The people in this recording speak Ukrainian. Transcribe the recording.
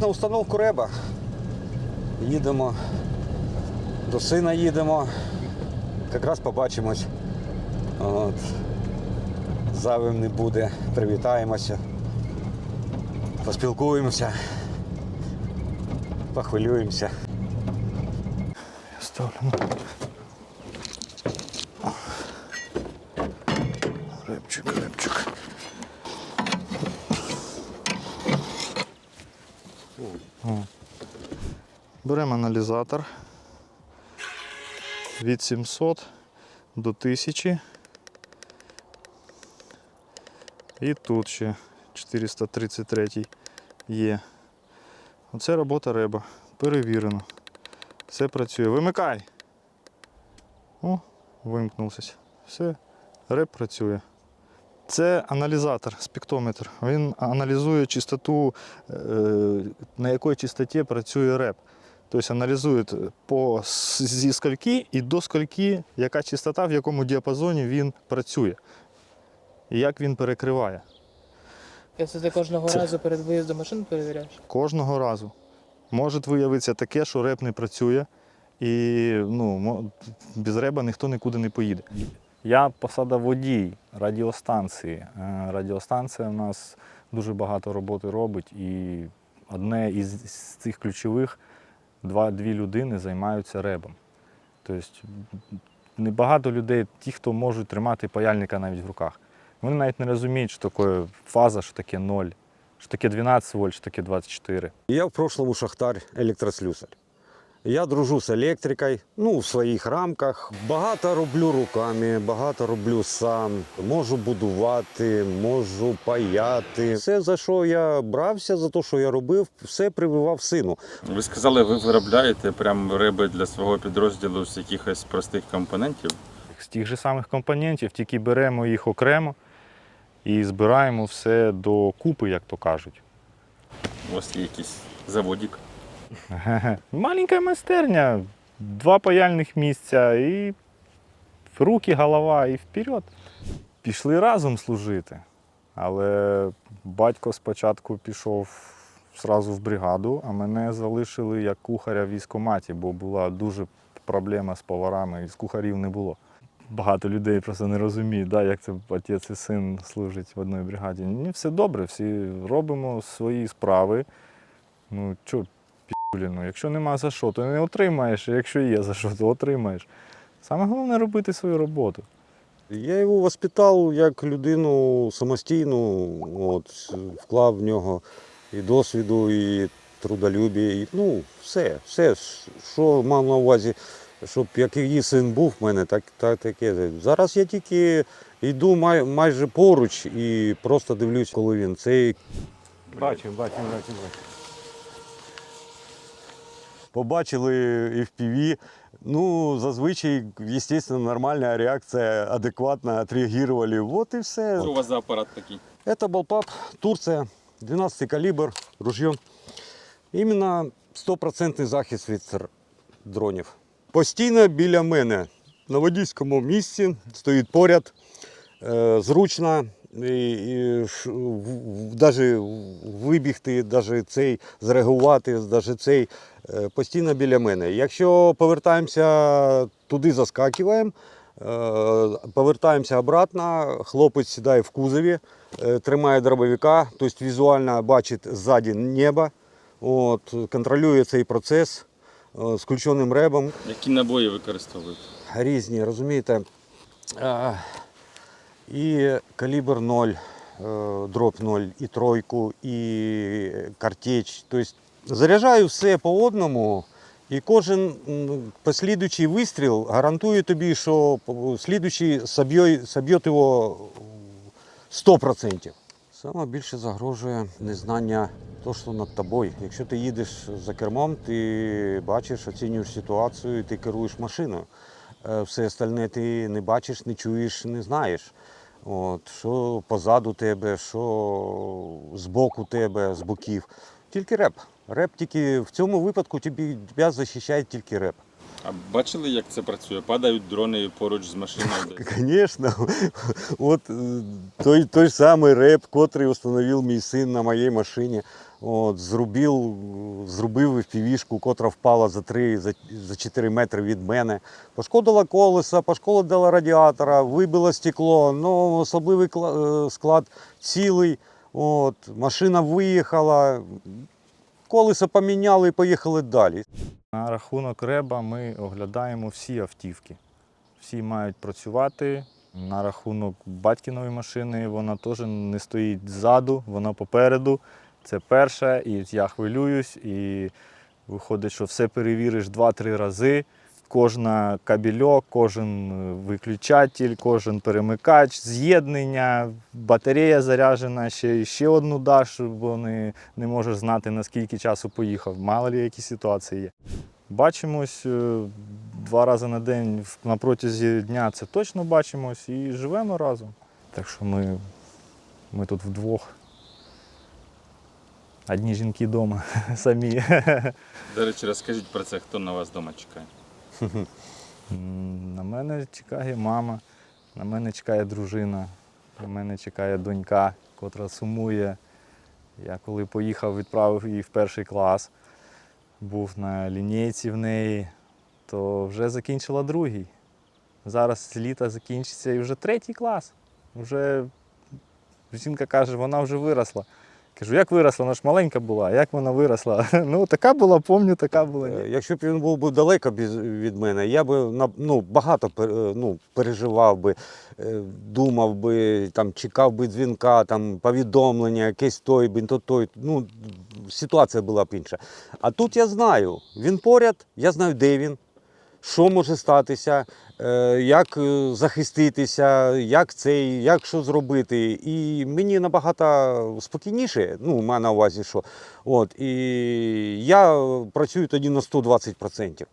На установку реба. Їдемо. До сина їдемо. Якраз побачимось. От. Зайвим не буде. Привітаємося. Поспілкуємося. Похвилюємося. Ставлю. Беремо аналізатор від 700 до 1000. І тут ще 433 є. Оце робота реба. Перевірено. Все працює. Вимикай. О, вимкнувся. Все, реп працює. Це аналізатор, спектометр. Він аналізує чистоту, е, на якій чистоті працює реп. Тобто аналізує по, зі скольки і до скольки, яка частота, в якому діапазоні він працює. І як він перекриває. І це ти кожного Це- разу перед виїздом машин перевіряєш? Кожного разу. Може виявитися таке, що реп не працює, і ну, без реба ніхто нікуди не поїде. Я посада водій радіостанції. Е, Радіостанція у нас дуже багато роботи робить, і одне із цих ключових два-дві людини займаються ребом. Тобто небагато людей, ті, хто можуть тримати паяльника навіть в руках. Вони навіть не розуміють, що таке фаза, що таке 0, що таке 12 вольт, що таке 24. Я в прошлому шахтар електрослюсар. Я дружу з електрикою, ну, в своїх рамках. Багато роблю руками, багато роблю сам. Можу будувати, можу паяти. Все, за що я брався, за те, що я робив, все прививав сину. Ви сказали, ви виробляєте прям риби для свого підрозділу з якихось простих компонентів. З тих же самих компонентів, тільки беремо їх окремо і збираємо все до купи, як то кажуть. У вас є якийсь заводик. Маленька майстерня, два паяльних місця і руки, голова і вперед. Пішли разом служити. Але батько спочатку пішов зразу в бригаду, а мене залишили як кухаря в військкоматі, бо була дуже проблема з поварами, і з кухарів не було. Багато людей просто не розуміють, да, як це отець і син служать в одній бригаді. Ні, все добре, всі робимо свої справи. Ну, ну, якщо нема за що, то не отримаєш, а якщо є за що, то отримаєш. Саме головне робити свою роботу. Я його воспитав як людину самостійну, от, вклав в нього і досвіду, і трудолюбі, і, ну, все, все, що мав на увазі, щоб як її син був в мене, так, так таке. Зараз я тільки йду май, майже поруч і просто дивлюсь, коли він цей. Бачимо, бачимо, бачимо, бачимо. Побачили FPV, ну, зазвичай, звісно, нормальна реакція, адекватно відреагували. Вот і все. Що у вас за апарат такий? Это Балпап, Турция, 12 калібр, ружье. Іменно 100% захист від дронів. Постійно біля мене на водійському місці стоїть поряд, е, зручно. І, і, ш- в- в- даже вибігти, даже цей зреагувати, даже цей е, постійно біля мене. Якщо повертаємося туди, заскакуємо, е, повертаємося обратно, хлопець сідає в кузові, е, тримає дробовика, тобто візуально бачить ззаді небо, от, контролює цей процес з включеним ребом. Які набої використовуєте? Різні, розумієте. І калібр 0, е, дроп 0, і тройку, і картеч. Тобто заряджаю все по одному. І кожен послідуючий вистріл гарантує тобі, що слідуючий соб'є його 100%. Саме більше загрожує незнання того, що над тобою. Якщо ти їдеш за кермом, ти бачиш, оцінюєш ситуацію, і ти керуєш машиною. Е, Все остальне ти не бачиш, не чуєш, не знаєш. От, що позаду тебе, що збоку тебе, з боків. Тільки реп. Реп тільки в цьому випадку тобі, тебе захищає тільки реп. А бачили, як це працює? Падають дрони поруч з машиною. Звісно, от е, той, той самий реп, котрий встановив мій син на моїй машині, от, зробив, зробив півішку, котра впала за 3, за, за 4 метри від мене. Пошкодила колеса, пошкодила радіатора, вибило стекло, ну, особливий е, склад цілий. От, машина виїхала, колеса поміняли і поїхали далі. На рахунок реба ми оглядаємо всі автівки. Всі мають працювати. На рахунок батькіної машини вона теж не стоїть ззаду, вона попереду. Це перше, і я хвилююсь, і виходить, що все перевіриш два-три рази. Кожна кабельок, кожен е, виключатель, кожен перемикач, з'єднання, батарея заряджена, ще, ще одну даш, бо не, не можеш знати, наскільки часу поїхав. Мало ли які ситуації є. Бачимось е, два рази на день на протязі дня це точно бачимось і живемо разом. Так що ми, ми тут вдвох. Одні жінки вдома самі. До речі, розкажіть про це, хто на вас вдома чекає. На мене чекає мама, на мене чекає дружина, на мене чекає донька, котра сумує. Я коли поїхав, відправив її в перший клас, був на лінійці в неї, то вже закінчила другий. Зараз літа закінчиться і вже третій клас. Вже жінка каже, вона вже виросла. Кажу, як виросла? Вона ж маленька була, як вона виросла? Ну, така була, пам'ятаю, така була. Е, Якщо б він був би далеко від мене, я би ну, багато е, ну, переживав би, е, думав би, там, чекав би дзвінка, там, повідомлення, якесь той, би, то той. Ну, ситуація була б інша. А тут я знаю, він поряд, я знаю, де він, що може статися, е, як е, захиститися, як цей, як що зробити. І мені набагато спокійніше, ну, маю на увазі, що. От, і я працюю тоді на 120%.